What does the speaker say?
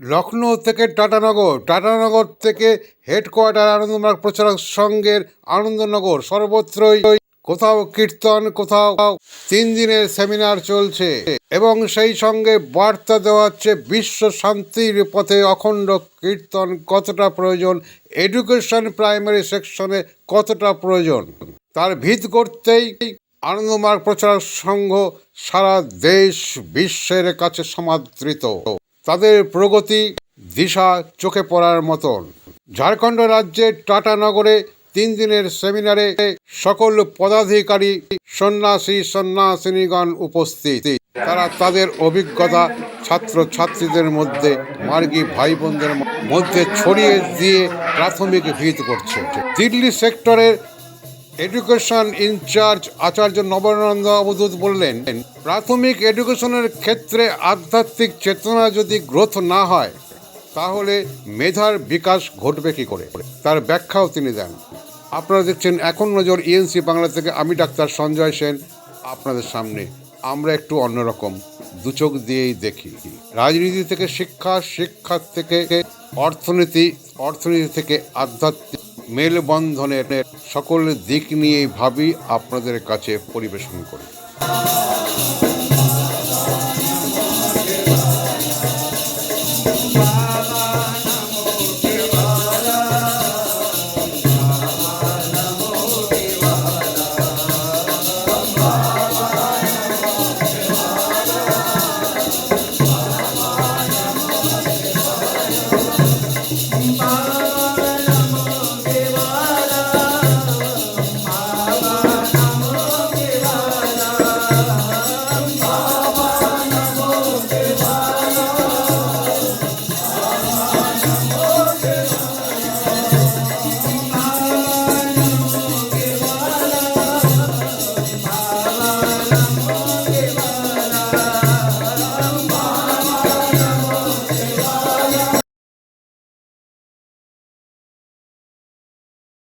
লখনৌ থেকে টাটানগর টাটানগর থেকে হেডকোয়ার্টার আনন্দমার্গ প্রচারক সংঘের আনন্দনগর, সর্বত্রই কোথাও কীর্তন, কোথাও তিন দিনের সেমিনার চলছে এবং সেই সঙ্গে বার্তা দেওয়া হচ্ছে বিশ্ব শান্তির পথে অখণ্ড কীর্তন কতটা প্রয়োজন, এডুকেশন প্রাইমারি সেকশনে কতটা প্রয়োজন। তার ভিত করতেই আনন্দমার্গ প্রচারক সংঘ সারা দেশ বিশ্বের কাছে সমাদৃত। তাদের প্রগতি দিশা চোখে পড়ার মতন। ঝাড়খণ্ড রাজ্যের টাটানগরে তিন দিনের সেমিনারে সকল পদাধিকারী, সন্ন্যাসী, সন্ন্যাসিনীগণ উপস্থিত। তারা তাদের অভিজ্ঞতা ছাত্র ছাত্রীদের মধ্যে, মার্গী ভাই বোনদের মধ্যে ছড়িয়ে দিয়ে প্রাথমিক ভিত করছে। দিল্লি সেক্টরের এডুকেশন ইনচার্জ আচার্য নবানন্দ অবধূত বললেন, প্রাথমিক এডুকেশনের ক্ষেত্রে আধ্যাত্মিক চেতনা যদি গ্রোথ না হয়, তাহলে মেধার বিকাশ ঘটবে কি করে? তার ব্যাখ্যাও তিনি দেন। আপনারা দেখছেন এখন নজর ইএনসি বাংলা থেকে আমি ডাক্তার সঞ্জয় সেন, আপনাদের সামনে। আমরা একটু অন্যরকম, দু চোখ দিয়েই দেখি। রাজনীতি থেকে শিক্ষা শিক্ষা থেকে অর্থনীতি অর্থনীতি থেকে আধ্যাত্মিক মেলবন্ধনের সকল দিক নিয়ে ভাবি আপনাদের কাছে পরিবেশন করি।